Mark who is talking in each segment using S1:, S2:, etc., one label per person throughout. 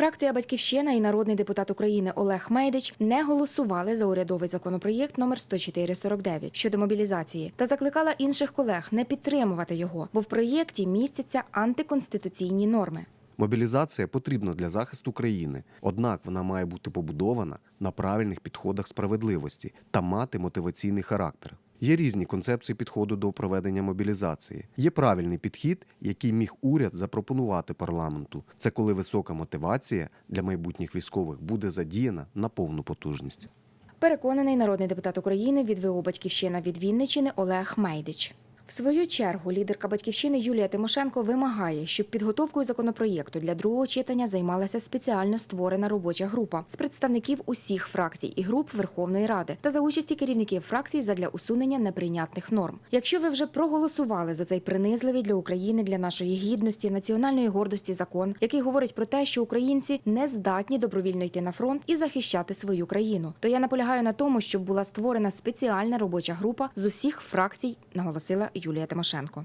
S1: Фракція Батьківщина і народний депутат України Олег Мейдич не голосували за урядовий законопроєкт номер 10449 щодо мобілізації та закликала інших колег не підтримувати його, бо в проєкті містяться антиконституційні норми.
S2: Мобілізація потрібна для захисту країни, однак вона має бути побудована на правильних підходах справедливості та мати мотиваційний характер. Є різні концепції підходу до проведення мобілізації. Є правильний підхід, який міг уряд запропонувати парламенту. Це коли висока мотивація для майбутніх військових буде задіяна на повну потужність.
S1: Переконаний народний депутат України від ВО Батьківщина від Вінничини Олег Мейдич. В свою чергу лідерка батьківщини Юлія Тимошенко вимагає, щоб підготовкою законопроєкту для другого читання займалася спеціально створена робоча група з представників усіх фракцій і груп Верховної Ради та за участі керівників фракцій задля усунення неприйнятних норм. Якщо ви вже проголосували за цей принизливий для України, для нашої гідності, національної гордості закон, який говорить про те, що українці не здатні добровільно йти на фронт і захищати свою країну, то я наполягаю на тому, щоб була створена спеціальна робоча група з усіх фракцій, наголосила Юлія Тимошенко.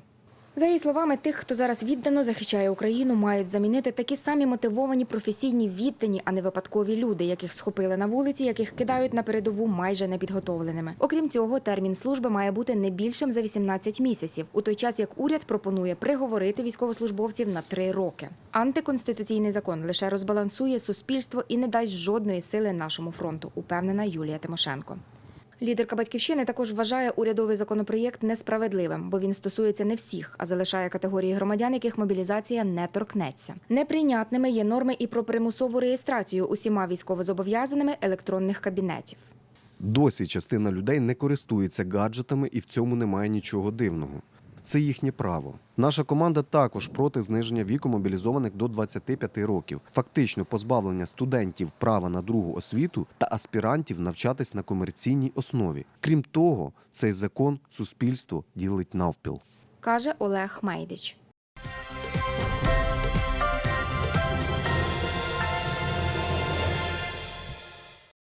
S1: За її словами, тих, хто зараз віддано захищає Україну, мають замінити такі самі мотивовані професійні віддані, а не випадкові люди, яких схопили на вулиці, яких кидають на передову майже непідготовленими. Окрім цього, термін служби має бути не більшим за 18 місяців, у той час як уряд пропонує приговорити військовослужбовців на три роки. Антиконституційний закон лише розбалансує суспільство і не дасть жодної сили нашому фронту, упевнена Юлія Тимошенко. Лідерка батьківщини також вважає урядовий законопроєкт несправедливим, бо він стосується не всіх, а залишає категорії громадян, яких мобілізація не торкнеться. Неприйнятними є норми і про примусову реєстрацію усіма військовозобов'язаними електронних кабінетів.
S2: Досі частина людей не користується гаджетами, і в цьому немає нічого дивного. Це їхнє право. Наша команда також проти зниження віку мобілізованих до 25 років, фактично позбавлення студентів права на другу освіту та аспірантів навчатись на комерційній основі. Крім того, цей закон суспільство ділить навпіл.
S1: каже Олег Мейдич.